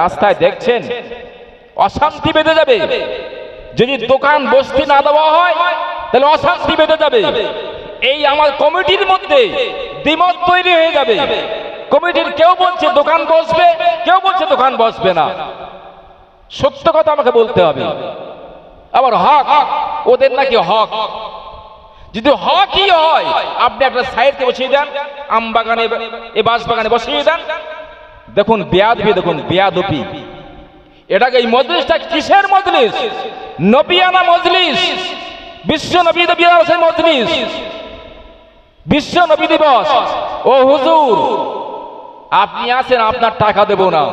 রাস্তায় দেখছেন, অশান্তি বেঁধে যাবে। যদি দোকান বসতি না দেওয়া হয়, তাহলে অশান্তি বেঁধে যাবে। এই আমার কমিটির মধ্যে দ্বিমত তৈরি হয়ে যাবে। কমিটির কেউ বলছে দোকান বসবে, কেউ বলছে দোকান বসবে না। সত্য কথা আমাকে বলতে হবে। আবার হক, ওদের নাকি হক। যদি হকই হয়, আপনি একটা সাইডকে বসিয়ে দেন, আম বাগানে, এ বাস বাগানে বসিয়ে দেন। দেখুন, বেয়াদবি, দেখুন বেয়াদপি এটাকে এই মজলিসটা কিসের মজলিস? নবিয়ানা মজলিস। বিশ্ব নবী দিবসের মজলিস। বিশ্ব নবী দিবস। ও হুজুর, আপনি আছেন, আপনার টাকা দেব না।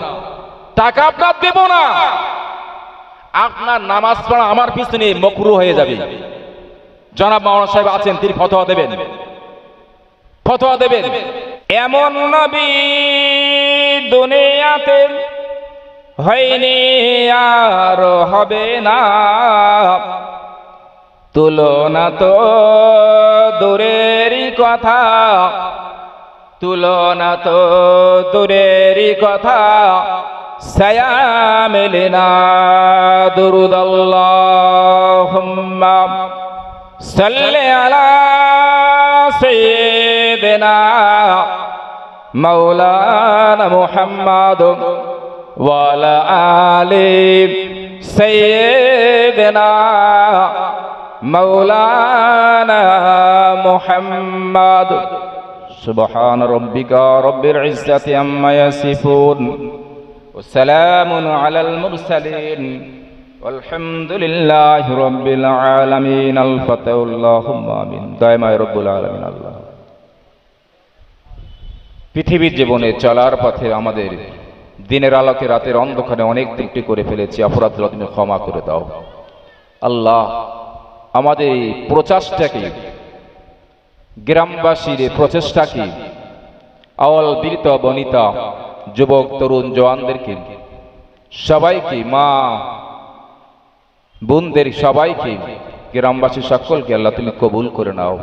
টাকা আপনার দেব না। আপনার নামাজ পড়া আমার পিছনে মকরু হয়ে যাবে। জনাব মাওলানা সাহেব আছেন, তিনি ফতোয়া দেবেন। ফতোয়া দেবেন। এমন নবী দুনিয়াতে হয়নি, আর হবে না। তুলনা তো দূরেরই কথা। তুলনা তো দূরেরই কথা। সায়া মেলে না দুরুদাল্লাহুম্মা صل على سيدنا مولانا محمد وعلى آل سيدنا مولانا محمد. سبحان ربك رب العزة أما يصفون وسلام على المرسلين. والحمد لله رب العالمين الفتح اللهم آمين دائما يا رب العالمين الله পৃথিবীর জীবনে চলার পথে আমাদের দিনের আলোকে রাতের অন্ধকারে অনেক ত্রুটি করে ফেলেছি অপরাধ তুমি ক্ষমা করে দাও আল্লাহ আমাদের এই প্রচেষ্টাকে গ্রামবাসীর এই প্রচেষ্টাকে আওয়াল বীরিত বনিতা যুবক তরুণ জওয়ানদেরকে সবাইকে মা বোনদের সবাইকে, গ্রামবাসী সকলকে আল্লাহ তুমি কবুল করে নাও।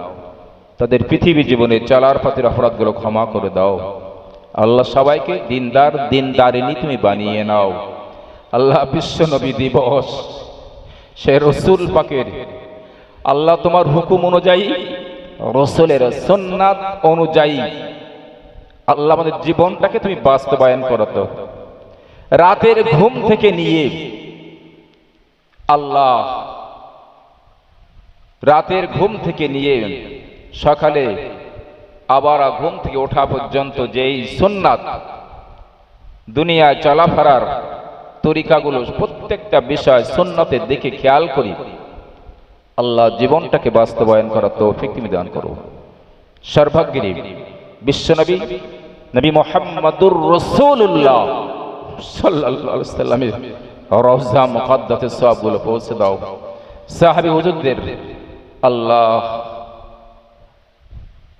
তাদের পৃথিবী জীবনে চলার পথের অপরাধগুলো ক্ষমা করে দাও। আল্লাহ সবাইকে দিনদার দিনদারিনী তুমি বানিয়ে নাও। আল্লাহ বিশ্ব নবী দিবস, সে রসুল পাকের আল্লাহ তোমার হুকুম অনুযায়ী, রসুলের সন্ন্যাত অনুযায়ী আল্লাহ আমাদের জীবনটাকে তুমি বাস্তবায়ন করতো রাতের ঘুম থেকে নিয়ে আল্লাহ। রাতের ঘুম থেকে নিয়ে সকালে আবার ঘুম থেকে ওঠা পর্যন্ত যেই সোননাথ দুনিয়ায় চলাফেরার তরিকাগুলো, প্রত্যেকটা বিষয় সুন্নতের দিকে খেয়াল করি। আল্লাহ জীবনটাকে বাস্তবায়ন করার তৌফিক তুমি দান করো। সর্বাগ্রী বিশ্বনবী, নবী মোহাম্মদুর রসুল্লাহ সাল্লাল্লাহু সাল্লামের রওজা মুকদ্দাসে সবগুলো পৌঁছে দাও। সাহাবী হুজুরদের আল্লাহ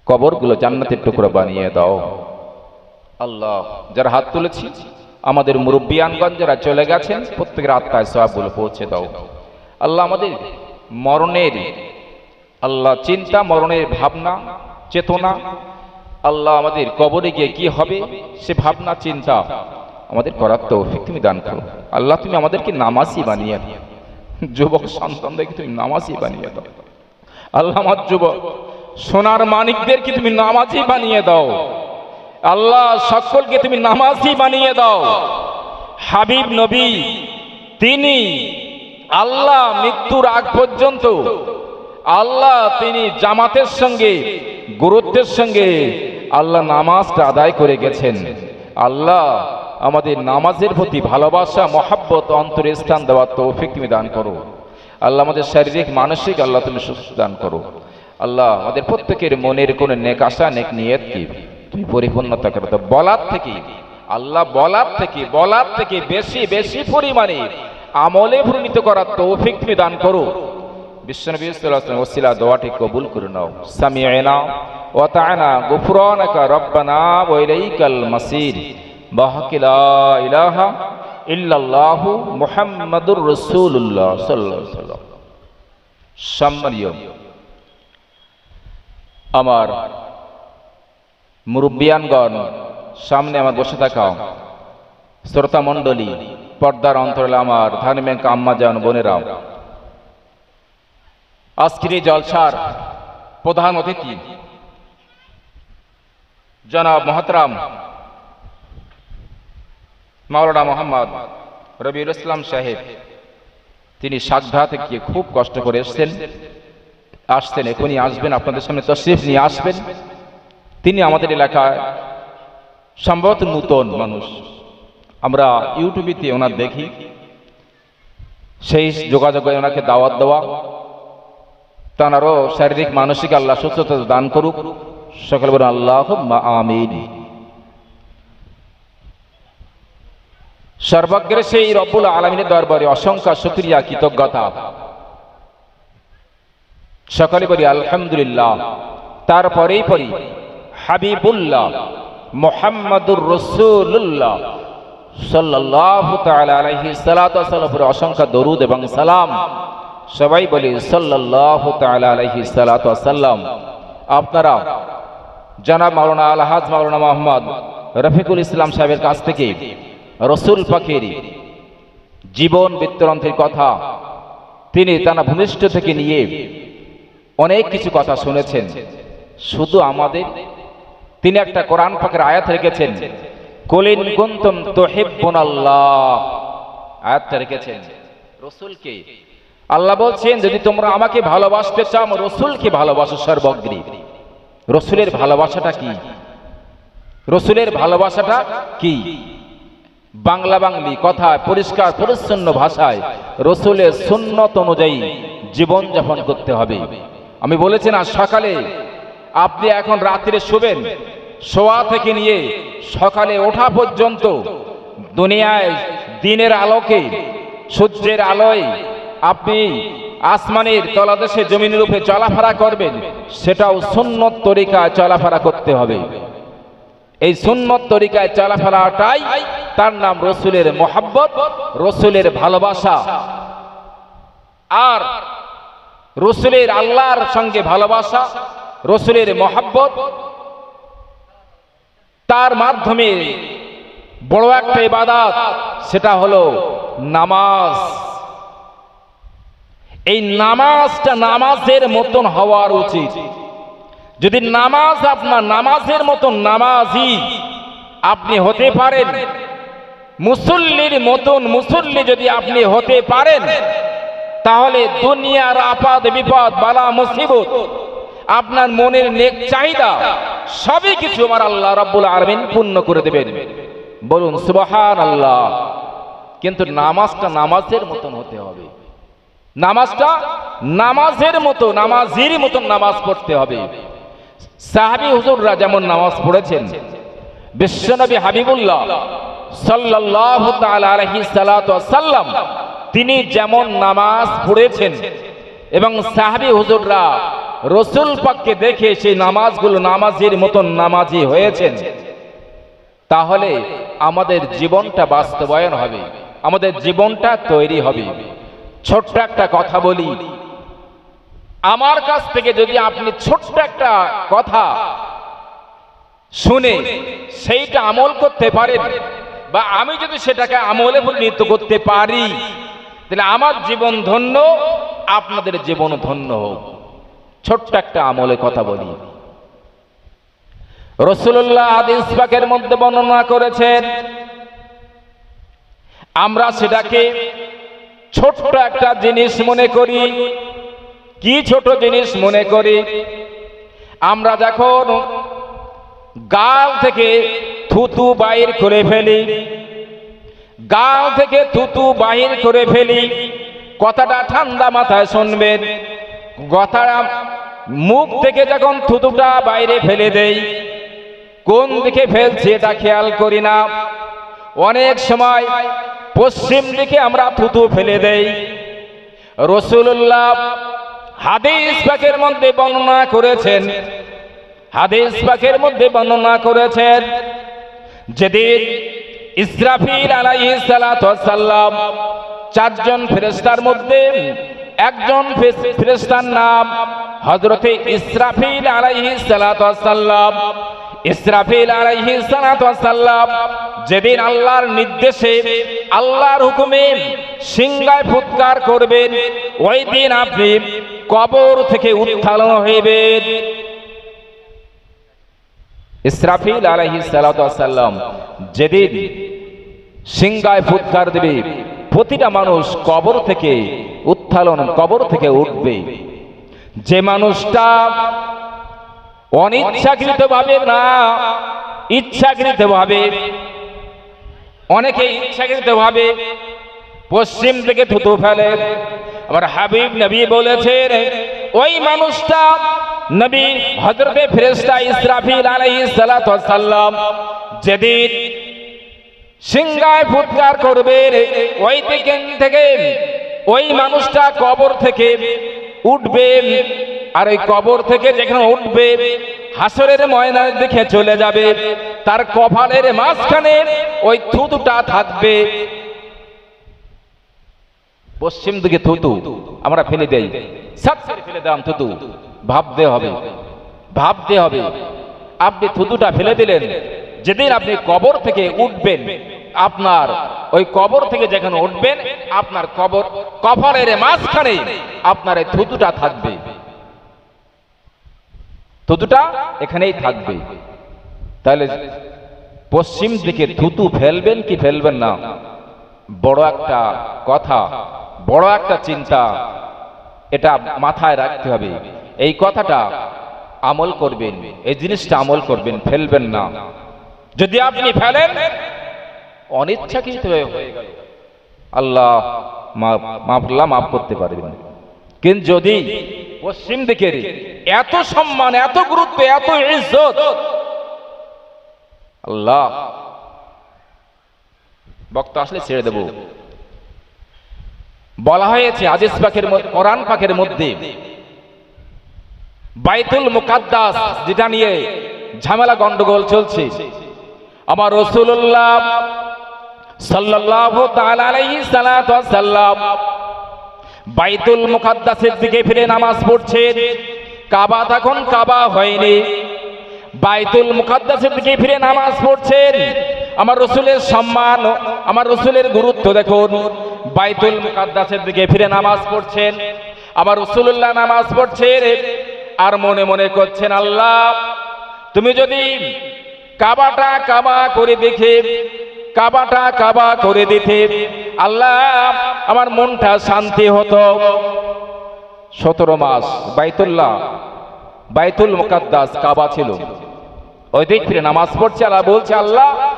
কবরগুলো জান্নাতের টুকরো বানিয়ে দাও। আল্লাহ, যারা হাত তুলেছি, আমাদের মুরব্বিয়ানগঞ্জ যারা চলে গেছেন, প্রত্যেকের আত্মায় সবগুলো পৌঁছে দাও। আল্লাহ আমাদের মরণের, আল্লাহ চিন্তা, মরণের ভাবনা, চেতনা, আল্লাহ আমাদের কবরে গিয়ে কি হবে, সে ভাবনা, চিন্তা আমাদের করার তৌফিক তুমি দান করো। আল্লাহ, তুমি আমাদেরকে নামাজি বানিয়ে দাও। যুবক সন্তানদেরকে তুমি নামাজি বানিয়ে দাও। আল্লাহ আমার যুবক, সোনার মানিকদেরকে তুমি নামাজি বানিয়ে দাও। আল্লাহ সকলকে তুমি নামাজি বানিয়ে দাও। হাবিব, নবী, তিনি, আল্লাহ মৃত্যুর আগ পর্যন্ত, আল্লাহ তিনি জামাতের সঙ্গে, গুরুত্বের সঙ্গে, আল্লাহ নামাজটা আদায় করে গেছেন। আল্লাহ আমাদের নামাজের প্রতি ভালোবাসা, মহাব্বত, অন্তরে স্থান দেওয়ার তৌফিক তুমি দান করো। আল্লাহ আমাদের শারীরিক, মানসিক, আল্লাহ তুমি সুস্থ দান করো। আল্লাহ আমাদের প্রত্যেকের মনের কোনো নেক আশা, নেক নিয়ত কি? তুমি পরিপূর্ণতা করো। তো বলার থেকে, আল্লাহ বলার থেকে বলার থেকে বেশি বেশি পরিমাণে আমলে ভূমিত করার তৌফিক তুমি দান করো। বিশ্বনবী ওসিলা, দোয়াটি কবুল করে নাও। সামিআনা ওয়া তাআনা গুফরানাকা রব্বানা ওয়া ইলাইকাল মাসির আমার মুরব্বিয়ানগণ, সামনে আমার বসে থাকা শ্রোতা মণ্ডলী, পর্দার অন্তরালে আমার ধার্মিক আম্মা যান বোনেরা, আজকের জলসার প্রধান অতিথি, জনাব মহাতরাম মাওলানা মোহাম্মদ রবিউল ইসলাম সাহেব, তিনি সাগধা থেকে খুব কষ্ট করে এসছেন। আসছেন, এখনই আসবেন, আপনাদের সামনে তশরিফ নিয়ে আসবেন। তিনি আমাদের এলাকায় সম্ভবত নূতন মানুষ। আমরা ইউটিউবেতে ওনার দেখি। সেই যোগাযোগে ওনাকে দাওয়াত দেওয়া। তাঁরও শারীরিক, মানসিক আল্লাহ সুস্থতা দান করুক। সকল আল্লাহ আমিন। সর্বজ্ঞের সেই রব্বুল আলমিনের দরবারে অসংখ্য শুক্রিয়া, কৃতজ্ঞতা। সকলে বলি, আলহামদুলিল্লাহ। তারপরেই পরি হাবিবুল্লাহ মোহাম্মদুর রসুল্লাহ তাআলা আলাইহি ওয়াসাল্লামের অসংখ্য দরুদ এবং সালাম। সবাই বলি তাআলা আলাইহি ওয়াসাল্লাম আপনারা, জনাব মাওলানা আলহাজ মাওলানা মোহাম্মদ রফিকুল ইসলাম সাহেবের কাছ থেকে রসুল পাখির জীবন বৃত্তরন্থের কথা তিনি তারা ভূমিষ্ঠ থেকে নিয়ে অনেক কিছু কথা শুনেছেন। শুধু আমাদের? তিনি একটা কোরআন পাকের আয়াত রেখেছেন। আল্লাহ। আয়াতটা রেখেছেন। রসুলকে। বলছেন, যদি তোমরা আমাকে ভালোবাসতে চাও রসুলকে ভালোবাসাটা ভালোবাসাটা কি? বাংলা বাংলি কথায় পরিষ্কার, পরিচ্ছন্ন ভাষায় রসুলের সুন্নত অনুযায়ী জীবন যাপন করতে হবে। আমি বলেছি না, সকালে আপনি এখন রাত্রে শুবেন, শোয়া থেকে নিয়ে সকালে ওঠা পর্যন্ত দুনিয়ায় দিনের আলোকে, সূর্যের আলোয় আপনি আসমানের তলাদেশে জমিনের উপরে চলাফেরা করবেন, সেটাও সুন্নত তরিকায় চলাফেরা করতে হবে। এই সুন্নত তরিকায় চলাফেরাটাই তার নাম রসুলের মোহাব্বত, রসুলের ভালোবাসা। আর রসুলের আল্লাহর সঙ্গে ভালোবাসা, রসুলের মোহাব্বত, তার মাধ্যমে বড় একটা ইবাদাত, সেটা হলো নামাজ। এই নামাজটা নামাজের মতন হওয়ার উচিত। যদি নামাজ আপনার নামাজের মতন নামাজি, আপনি হতে পারেন। মুসল্লির মতন মুসল্লি যদি আপনি হতে পারেন, তাহলে দুনিয়ার আপাদ বিপদ, বালা মুসিবত, আপনার মনের নেক চাহিদা, সবই কিছু আমার আল্লাহ রাব্বুল আলামিন পূর্ণ করে দেবেন। বলুন সুবহান আল্লাহ কিন্তু নামাজটা নামাজের মতন হতে হবে। নামাজটা নামাজের মতো, নামাজির মতন নামাজ পড়তে হবে। সাহাবি হুজুররা যেমন নামাজ পড়েছেন, বিশ্বনবী হাবিবুল্লাহ আলাইহি সাল্লাতু সাল্লাম তিনি যেমন নামাজ পড়েছেন এবং সাহাবি হুজুররা রসুল পাককে দেখে সেই নামাজগুলো নামাজের মতন নামাজি হয়েছেন, তাহলে আমাদের জীবনটা বাস্তবায়ন হবে, আমাদের জীবনটা তৈরি হবে। ছোট্ট একটা কথা বলি আমার কাছ থেকে যদি আপনি ছোট্ট একটা কথা শুনে সেইটা আমল করতে পারেন, বা আমি যদি সেটাকে আমলে পরিণত করতে পারি, তাহলে আমার জীবন ধন্য, আপনাদের জীবন ধন্য হোক। ছোট্ট একটা আমলে কথা বলি। রসুল্লাহ আদিস পাকের মধ্যে বর্ণনা করেছেন, আমরা সেটাকে ছোট্ট একটা জিনিস মনে করি কি ছোট জিনিস মনে করি? আমরা যখন গাল থেকে থুতু বাইর করে ফেলি, গাল থেকে থুতু বাহির করে ফেলি, কথাটা ঠান্ডা মাথায় শুনবেন। কথাটা মুখ থেকে যখন থুতুটা বাইরে ফেলে দেই, কোন দিকে ফেলছি এটা খেয়াল করি না। অনেক সময় পশ্চিম দিকে আমরা থুতু ফেলে দেই। রসুল্লাহ হাদিস পাকের মধ্যে বর্ণনা করেছেন। হাদিস পাকের মধ্যে বর্ণনা করেছেন যেদিন ইসরাফিল আলাইহিস সাল্লাম চারজন ফেরেশতার মধ্যে একজন ফেরেশতার নাম হযরতে ইসরাফিল আলাইহিস সাল্লাম ইসরাফিল আলাইহিস ওয়াসসালাম যেদিন আল্লাহর নির্দেশে আল্লাহর হুকুমে সিংহায় ফুৎকার করবেন, ওই দিন আপনি কবর থেকে উত্থান হইবেন ইসরাফিল আলাইহিস সালাতু ওয়াসসালাম যেদিন সিংহায় ফুৎকার দেবে, প্রতিটা মানুষ কবর থেকে উত্থালন, কবর থেকে উঠবে। যে মানুষটা অনিচ্ছাকৃত ভাবে না ইচ্ছাকৃত ভাবে অনেকে ইচ্ছাকৃত ভাবে পশ্চিম থেকে থুতু ফেলে আমার হাবিব নবী বলেছেন, ওই মানুষটা নবী হজরতে ফেরেশতা ইসরাফিল ওয়াস সালাম যেদিন সিংহায় ফুৎকার করবে, ওই দিকে থেকে ওই মানুষটা কবর থেকে উঠবে আর ওই কবর থেকে যেখানে উঠবে, হাসরের ময়নার দিকে চলে যাবে, তার কপালের মাঝখানে ওই থুতুটা থাকবে। পশ্চিম দিকে থুতু, আমরা ফেলে দেই। সাত ফেলে দিলাম থুতু। ভাবতে হবে। ভাবতে হবে। আপনি থুতুটা ফেলে দিলেন। যেদিন আপনি কবর থেকে উঠবেন, আপনার ওই কবর থেকে যেখানে উঠবেন, আপনার কবর কপালের মাঝখানে আপনার এই থুতুটা থাকবে। থুতুটা এখানেই থাকবে। তাহলে পশ্চিম দিকে থুতু ফেলবেন কি ফেলবেন না? বড় একটা কথা, বড় একটা চিন্তা, এটা মাথায় রাখতে হবে। এই কথাটা আমল করবেন, এই জিনিসটা আমল করবেন, ফেলবেন না। যদি আপনি ফেলেন, অনিচ্ছাকৃত হয়ে গেল। আল্লাহ মাফল্লাহ মাফ করতে পারবেন। কিন্তু যদি পশ্চিম দিকের এত সম্মান, এত গুরুত্ব, এত ইজ্জত, আল্লাহ বক্তা আসলে ছেড়ে দেব। বলা হয়েছে আদিস পাখের কোরআন পাখের মধ্যে বাইতুল মুকাদ্দাস যেটা নিয়ে ঝামেলা গন্ডগোল চলছে। আমার রসুল্লাহ বাইতুল দিকে ফিরে নামাজ পড়ছেন। কাবা তখন কাবা হয়নি। বাইতুল মুকাদ্দাসের দিকে ফিরে নামাজ পড়ছেন। আমার রসুলের সম্মান আমার রসুলের গুরুত্ব দেখুন। বাইতুল মুকাদ্দাসের দিকে ফিরে নামাজ পড়ছেন। আমার রসুল্লাহ নামাজ পড়ছেন। আর মনে মনে করছেন, আল্লাহ, তুমি যদি কাবাটা কাবা করে দেখে, কাবাটা কাবা করে দিতে, আল্লাহ, আমার মনটা শান্তি হতো। সতেরো মাস বাইতুল্লাহ, বাইতুল মুকাদ্দাস কাবা ছিল। ওই দিক ফিরে নামাজ পড়ছে, আল্লাহ বলছে, আল্লাহ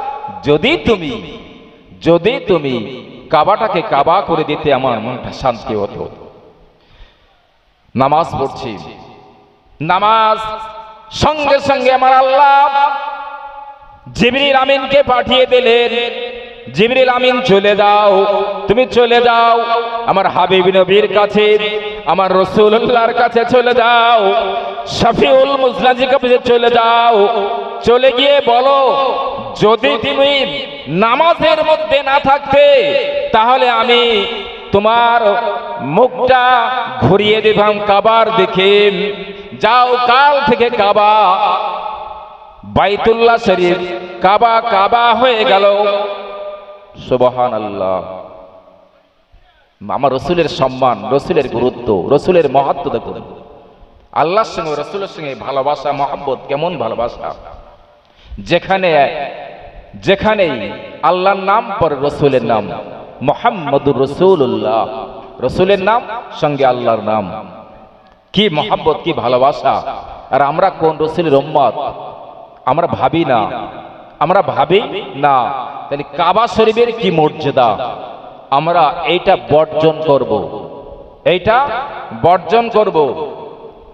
যদি তুমি যদি তুমি কাবাটাকে কাবা করে দিতে আমার মনটা শান্তি হতো। নামাজ পড়ছি। নামাজ সঙ্গে সঙ্গে আমার আল্লাহ জিবরিল আমিনকে পাঠিয়ে দিলেন। জিবরিল আমিন চলে যাও, তুমি চলে যাও। আমার হাবিব নবীর কাছে, আমার রসুল্লাহর কাছে চলে যাও। শফিউল মুসলাজির কাছে চলে যাও। চলে গিয়ে বলো যদি তুমি নামাজের মধ্যে না থাকতে, তাহলে আমি তোমার মুখটা ঘুরিয়ে দিবাম কাবার দেখে। যাও কাল থেকে কাবা। বাইতুল্লাহ শরীফ, কাবা কাবা হয়ে গেল। সুবহান আল্লাহ আমার রসুলের সম্মান, রসুলের গুরুত্ব, রসুলের মহাত্ম দেখুন। আল্লাহর সঙ্গে, রসুলের সঙ্গে ভালোবাসা, মহাব্বত, কেমন ভালোবাসা। যেখানে যেখানেই আল্লাহর নাম পরে রসুলের নাম। মোহাম্মদুর রসুল্লাহ রসুলের নাম, সঙ্গে আল্লাহর নাম। কি মহাব্বত, কি ভালোবাসা। আর আমরা কোন রসুলের উম্মত? আমরা ভাবি না। আমরা ভাবি না। তাহলে কাবা শরীফের কি মর্যাদা? আমরা এইটা বর্জন করব। এইটা বর্জন করব।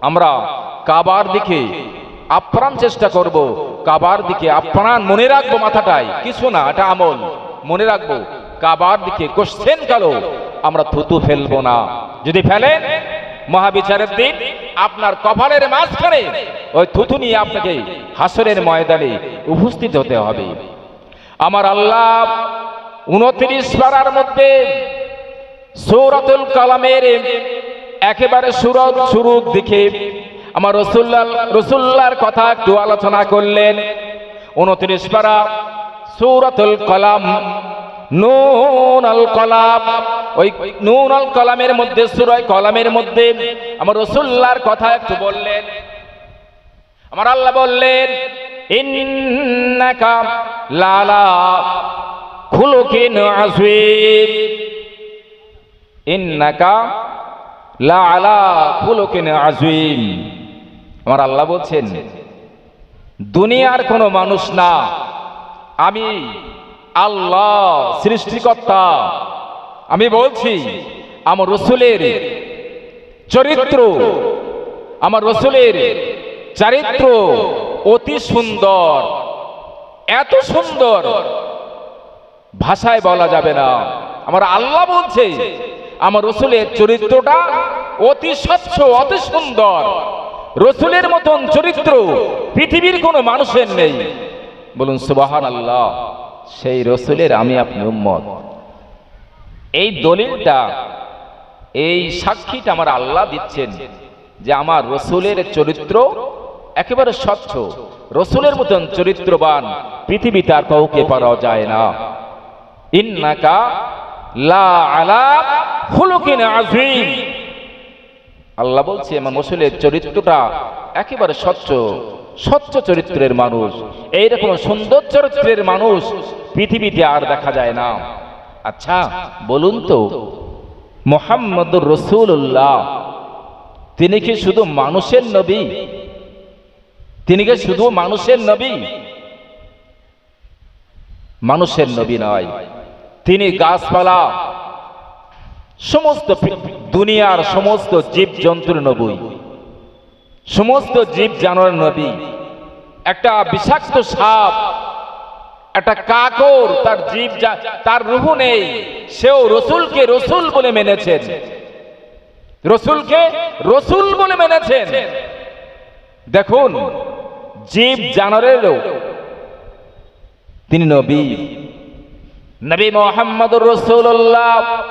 আমরা কাবার দিকে আপ্রাণ চেষ্টা করব। কাবার দিকে আপ্রাণ মনে রাখব মাথাটায়। কিছু না এটা আমল? মনে রাখব, কাবার দিকে কোশ্চেন কালো, আমরা থুতু ফেলব না। যদি ফেলেন, মহাবিচারের দিন আপনার কপালের মাঝখানে ওই থুতু নিয়ে আপনাকে হাসরের ময়দানে উপস্থিত হতে হবে। আমার আল্লাহ উনত্রিশ পাড়ার মধ্যে সৌরতুল কালামের একেবারে সুরত শুরুর দিকে আমার রসুল্লাহ রসুল্লার কথা একটু আলোচনা করলেন। উনত্রিশ পারা সৌরাতুল কলাম, নুন আল কলাম, ওই নুন কলামের মধ্যে সুরয় কলামের মধ্যে আমার রসুল্লার কথা একটু বললেন। আমার আল্লাহ বললেন, ইন্নাকা লালা খুলুকিন আযীম। ইন্নাকা লালা খুলুকিন আযীম। আমার আল্লাহ বলছেন, দুনিয়ার কোনো মানুষ না। আমি আল্লাহ, সৃষ্টিকর্তা। আমি বলছি, আমার রসুলের চরিত্র, আমার রসুলের চারিত্র অতি সুন্দর। এত সুন্দর ভাষায় বলা যাবে না। আমার আল্লাহ বলছে, আমার রসুলের চরিত্রটা অতি স্বচ্ছ, অতি সুন্দর। রসুলের মতন চরিত্র পৃথিবীর কোনো মানুষের নেই। বলুন সুবাহান আল্লাহ সেই রসুলের আমি আপনি উম্মত। এই দলিলটা, এই সাক্ষীটা আমার আল্লাহ দিচ্ছেন যে আমার রসুলের চরিত্র একেবারে স্বচ্ছ, রসুলের মতন চরিত্রবান পৃথিবী তার কাউকে পাওয়া যায় না। ইন্নাকা লা আলা খুলুকিন আযীম। আল্লাহ বলছে আমার রসুলের চরিত্রটা একেবারে স্বচ্ছ স্বচ্ছ চরিত্রের মানুষ। এইরকম সুন্দর চরিত্রের মানুষ পৃথিবীতে আর দেখা যায় না। আচ্ছা বলুন তো, মোহাম্মদুর রসুল্লাহ তিনি কি শুধু মানুষের নবী? তিনি কি শুধু মানুষের নবী? মানুষের নবী নয়। তিনি গাছপালা সমস্ত দুনিয়ার সমস্ত জীব জন্তুর নবী। সমস্ত জীব জানোয়ার নবী। একটা বিষাক্ত সাপ, একটা কাকর, তার জীব তার রুহ নেই। সেও রসুলকে রসুল বলে মেনেছেন। রসুলকে রসুল বলে মেনেছেন। দেখুন জীব জানোয়ারেরও তিনি নবী। নবী মোহাম্মদুর রসুল্লাহ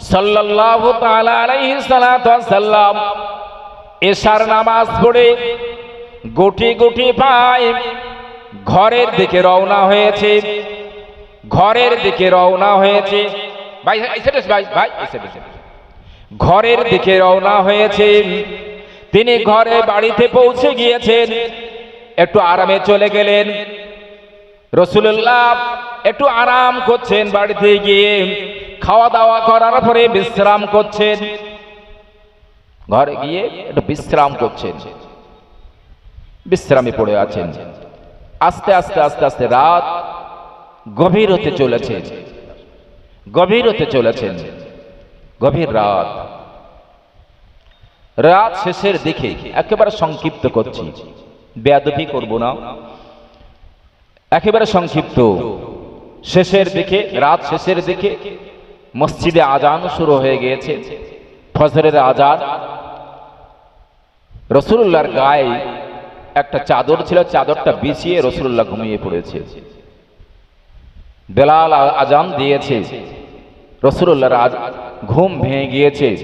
সাল্লাল্লাহু এশার নামাজ পড়ে গুটি গুটি পায় ঘরের দিকে রওনা হয়েছে। ঘরের দিকে রওনা হয়েছে। ভাই ভাই ঘরের দিকে রওনা হয়েছে। তিনি ঘরে বাড়িতে পৌঁছে গিয়েছেন। একটু আরামে চলে গেলেন। রসুল্লাহ একটু আরাম করছেন বাড়িতে গিয়ে। খাওয়া দাওয়া করার পরে বিশ্রাম করছেন। ঘরে গিয়ে একটু বিশ্রাম করছেন। বিশ্রামে পড়ে আছেন। আস্তে আস্তে আস্তে আস্তে রাত গভীর হতে চলেছে। গভীর হতে চলেছেন। গভীর রাত। রাত শেষের দিকে একেবারে সংক্ষিপ্ত করছি। বেয়াদবি করব না। একেবারে সংক্ষিপ্ত। শেষের দিকে, রাত শেষের দিকে মসজিদে আজান শুরু হয়ে গিয়েছে। ফজরের আজান। রসুল্লাহর গায়ে একটা চাদর ছিল, চাদরটা বিছিয়ে রসুল্লাহ ঘুমিয়ে পড়েছে। বেলাল আজান দিয়েছে। রসুল্লাহর আজ ঘুম ভেঙে গিয়েছে।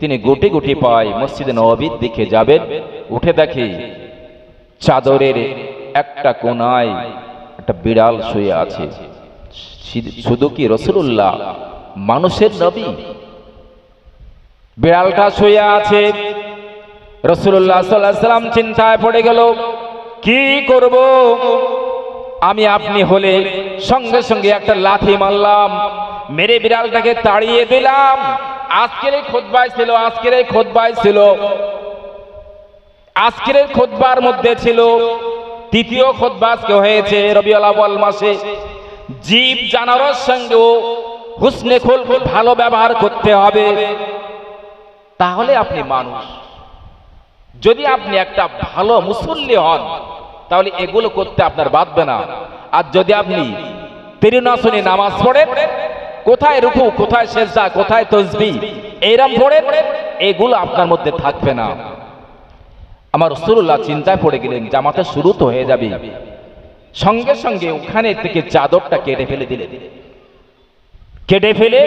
তিনি গুটি গুটি পায় মসজিদে নবীর দিকে যাবেন। উঠে দেখে চাদরের একটা কোনায় একটা বিড়াল শুয়ে আছে। শুধু কি রসুল্লাহ মানুষের নবী। বিড়ালটা শুয়ে আছে। রসুল্লাহ সাল্লাহ সাল্লাম চিন্তায় পড়ে গেল, কি করব? আমি আপনি হলে সঙ্গে সঙ্গে একটা লাথি মারলাম, মেরে বিড়ালটাকে তাড়িয়ে দিলাম। আজকের এই খোদবায় ছিল, আজকের এই খোদবায় ছিল। আজকের এই খোদবার মধ্যে ছিল, তৃতীয় খোদবা আজকে হয়েছে রবিউল আউয়াল মাসে। জীব জানারের সঙ্গেও হুসনে খুল ভালো ব্যবহার করতে হবে। তাহলে আপনি মানুষ। যদি আপনি একটা ভালো মুসল্লি হন, তাহলে এগুলো করতে আপনার বাধবে না। আর যদি আপনি তিরুনাসনে নামাজ পড়েন, কোথায় রুকু, কোথায় সেজদা, কোথায় তসবি এইরকম পড়েন, এগুলো আপনার মধ্যে থাকবে না। আমার রসুল্লাহ চিন্তায় পড়ে গেলেন জামাতে শুরু তো হয়ে যাবে। সঙ্গে সঙ্গে ওখানে থেকে চাদরটা কেটে ফেলে দিলেন। কেটে ফেলে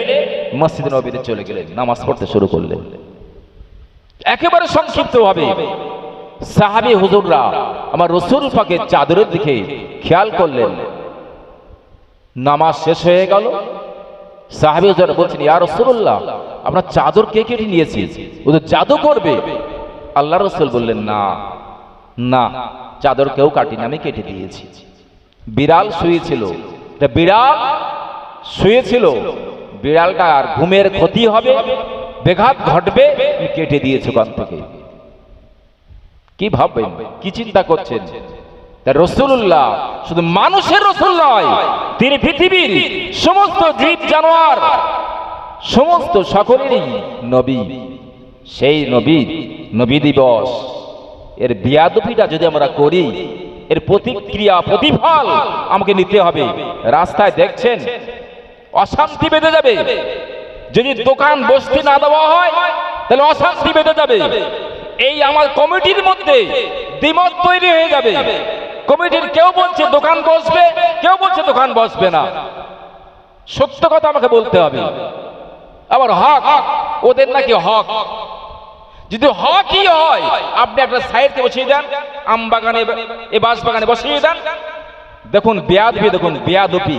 মসজিদ নবীতে চলে গেলেন, নামাজ পড়তে শুরু করলেন। একেবারে সংক্ষিপ্ত ভাবে সাহাবি হুজুররা আমার রসুল পাকের চাদরের দিকে খেয়াল করলেন। নামাজ শেষ হয়ে গেল। সাহাবি হুজুর বলছেন, ইয়া রসুল্লাহ আপনার চাদর কে কেটে নিয়েছি? ও তো জাদু করবে? আল্লাহ রসুল বললেন, না না, চাদর কেউ কাটিনি, আমি কেটে দিয়েছি। বিড়াল শুয়েছিল। এটা বিড়াল শুয়েছিল। বিড়ালটা আর ঘুমের ক্ষতি হবে বেঘাত ঘটবে কেটে দিয়েছে কান থেকে। কি ভাববেন? কি চিন্তা করছেন? রসুল্লাহ শুধু মানুষের রসুল নয়, তিনি পৃথিবীর সমস্ত জীব জানোয়ার, সমস্ত সকলেরই নবী। সেই নবী নবী দিবস। এর বিয়াদপিটা যদি আমরা করি, এর প্রতিক্রিয়া, প্রতিফল আমাকে নিতে হবে। রাস্তায় দেখছেন অশান্তি বেঁধে যাবে। যদি দোকান বসতে না দেওয়া হয়, তাহলে অশান্তি বেঁধে যাবে। এই আমার কমিটির মধ্যে দ্বিমত তৈরি হয়ে যাবে। কমিটির কেউ বলছে দোকান বসবে, কেউ বলছে দোকান বসবে না। সত্য কথা আমাকে বলতে হবে। আবার হক, ওদের নাকি হক। যদি হকই হয়, আপনি একটা সাইডকে বসিয়ে দেন আম বাগানে এ বাঁশ বাগানে বসিয়ে দেন। দেখুন, বেয়াদবি, দেখুন, বেয়াদপি।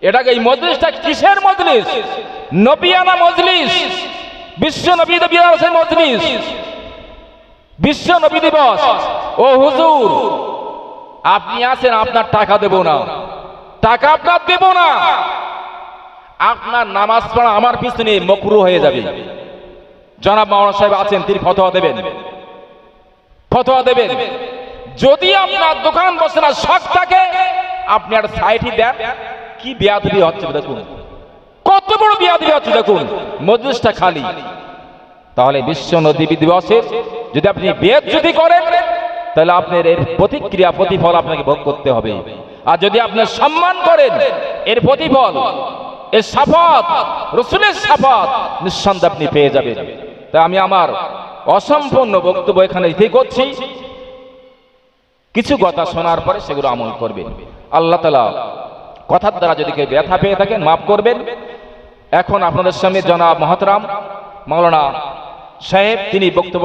এটাকে এই মজলিসটা কিসের মজলিস? নবিয়ানা মজলিস। বিশ্ব নবী দিবসের মজলিস। বিশ্ব নবী দিবস। ও হুজুর, আপনি আছেন, আপনার টাকা দেব না। টাকা আপনার দেব না। আপনার নামাজ পড়া আমার পিছনে মকরু হয়ে যাবে। জনাব মাওলানা সাহেব আছেন, তিনি ফতোয়া দেবেন। ফতোয়া দেবেন। যদি আপনার দোকান বসে না, শখ থাকে, আপনি একটা সাইটি দেন। কি বিয়াদবি হচ্ছে দেখুন? কত বড় বিয়াদবি হচ্ছে দেখুন? মজলিসটা খালি। তাহলে বিশ্ব নদী দিবসের যদি আপনি বেদ যদি করেন, তাহলে আপনার এর প্রতিক্রিয়া, প্রতিফল আপনাকে ভোগ করতে হবে। আর যদি আপনি সম্মান করেন, এর প্রতিফল, এর সাফাত রসুলের সাফাত নিঃসন্দেহে আপনি পেয়ে যাবেন। তাই আমি আমার অসম্পূর্ণ বক্তব্য এখানে ঠিক করছি। কিছু কথা শোনার পরে সেগুলো আমল করবেন। আল্লাহ তালা কথার দ্বারা যদি কেউ ব্যথা পেয়ে থাকেন, মাফ করবেন। এখন আপনাদের সামনে জনাব মহাতরাম, মাওলানা সাহেব, তিনি বক্তব্য